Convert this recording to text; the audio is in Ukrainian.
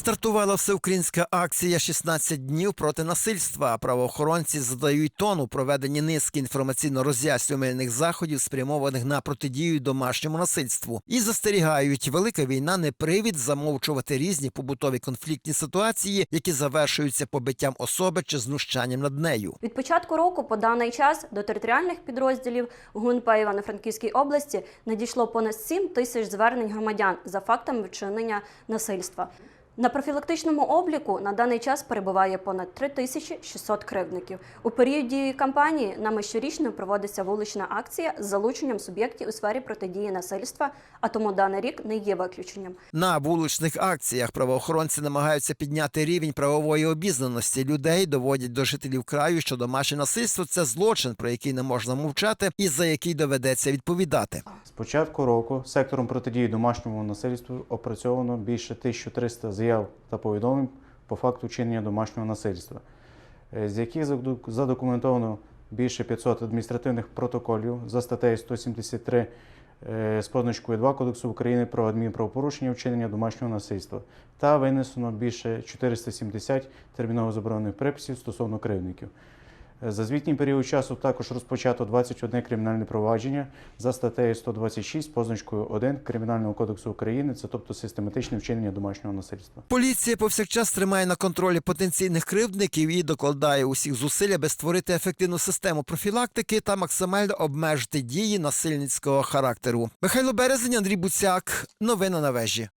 Стартувала всеукраїнська акція «16 днів проти насильства. Правоохоронці задають тон у проведенні низки інформаційно-роз'яснювальних заходів, спрямованих на протидію домашньому насильству, і застерігають, велика війна не привід замовчувати різні побутові конфліктні ситуації, які завершуються побиттям особи чи знущанням над нею. Від початку року по даний час до територіальних підрозділів ГУНП Івано-Франківській області надійшло понад 7 тисяч звернень громадян за фактами вчинення насильства. На профілактичному обліку на даний час перебуває понад 3600 кривдників. У період дії кампанії нами щорічно проводиться вулична акція з залученням суб'єктів у сфері протидії насильства, а тому даний рік не є виключенням. На вуличних акціях правоохоронці намагаються підняти рівень правової обізнаності людей, доводять до жителів краю, що домашнє насильство це злочин, про який не можна мовчати, і за який доведеться відповідати. З початку року сектором протидії домашньому насильству опрацьовано більше 1300 заяв та повідомлень по факту вчинення домашнього насильства, е, з яких задокументовано більше 500 адміністративних протоколів за статтею 173 е, з позначкою 2 Кодексу України про адмінправопорушення вчинення домашнього насильства та винесено більше 470 терміново заборонених приписів стосовно кривдників. За звітній період часу також розпочато 21 кримінальне провадження за статтею 126 позначкою 1 Кримінального кодексу України, це тобто систематичне вчинення домашнього насильства. Поліція повсякчас тримає на контролі потенційних кривдників і докладає усіх зусиль, аби створити ефективну систему профілактики та максимально обмежити дії насильницького характеру. Михайло Березень, Андрій Буцяк. Новини на вежі.